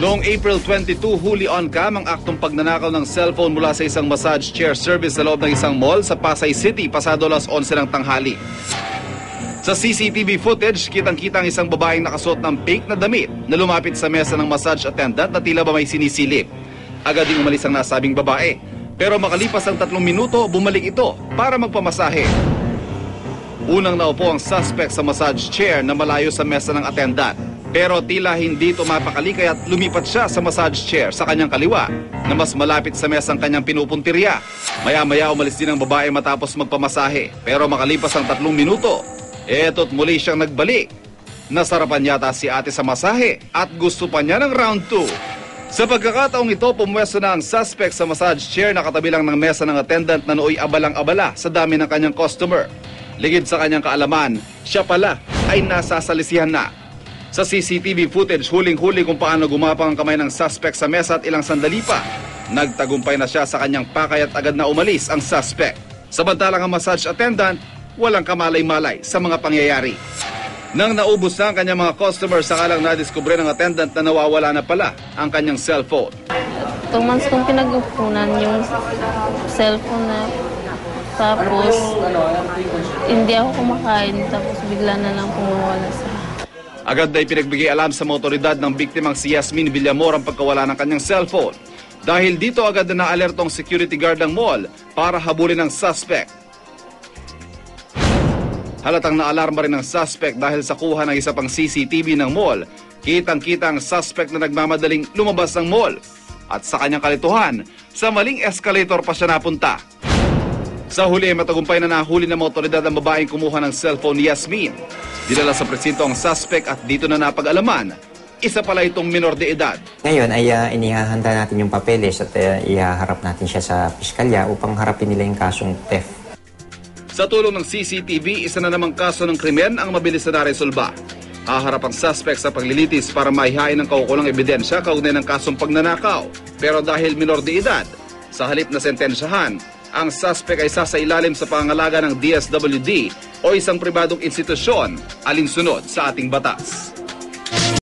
Noong April 22, huli on cam ang aktong pagnanakaw ng cellphone mula sa isang massage chair service sa loob ng isang mall sa Pasay City pasado alas 11 ng tanghali. Sa CCTV footage, kitang-kita ang isang babaeng nakasuot ng pink na damit na lumapit sa mesa ng massage attendant na tila ba may sinisilip. Agad ding umalis ang nasabing babae. Pero makalipas ang tatlong minuto, bumalik ito para magpamasahe. Unang naupo ang suspect sa massage chair na malayo sa mesa ng attendant. Pero tila hindi ito mapakali kaya't lumipat siya sa massage chair sa kanyang kaliwa na mas malapit sa mesang kanyang pinupuntirya. Maya-maya umalis din ang babae matapos magpamasahe. Pero makalipas ang tatlong minuto, eto't muli siyang nagbalik. Nasarapan yata si ate sa masahe at gusto pa niya ng round 2. Sa pagkakataong ito, pumwesto na ang suspect sa massage chair na katabi lang ng mesa ng attendant na nooy abalang-abala sa dami ng kanyang customer. Ligid sa kanyang kaalaman, siya pala ay nasasalisihan na. Sa CCTV footage, huling-huli kung paano gumapang ang kamay ng suspect sa mesa at ilang sandali pa. Nagtagumpay na siya sa kanyang pakay at agad na umalis ang suspect. Samantalang ang massage attendant, walang kamalay-malay sa mga pangyayari. Nang naubos na ang kanyang mga customer, sakalang nadiskubre ng attendant na nawawala na pala ang kanyang cellphone. Two months kong pinagupunan yung cellphone na tapos hindi ako kumakain tapos bigla na lang pumawala sa Agad na ipinagbigay alam sa mga otoridad ng biktimang si Yasmin Villamor ang pagkawala ng kanyang cellphone. Dahil dito agad na naalerto ang security guard ng mall para habulin ang suspect. Halatang naalarma rin ang suspect dahil sa kuha ng isa pang CCTV ng mall. Kitang-kita ang suspect na nagmamadaling lumabas ng mall. At sa kanyang kalituhan, sa maling escalator pa siya napunta. Sa huli, matagumpay na nahuli ng mga otoridad ang babaeng kumuha ng cellphone ni Yasmin. Dinala sa presinto ang suspect at dito na napag-alaman, isa pala itong minor de edad. Ngayon ay uh, inihahanda natin yung papeles at uh, ihaharap natin siya sa piskalya upang harapin nila yung kasong theft. Sa tulong ng CCTV, isa na namang kaso ng krimen ang mabilis na naresolba. Haharap ang suspect sa paglilitis para maihain ng kaukulang ebidensya kaugnay ng kasong pagnanakaw. Pero dahil minor de edad, sa halip na sentensyahan, ang suspect ay sasailalim sa pangalaga ng DSWD o isang pribadong institusyon alinsunod sa ating batas.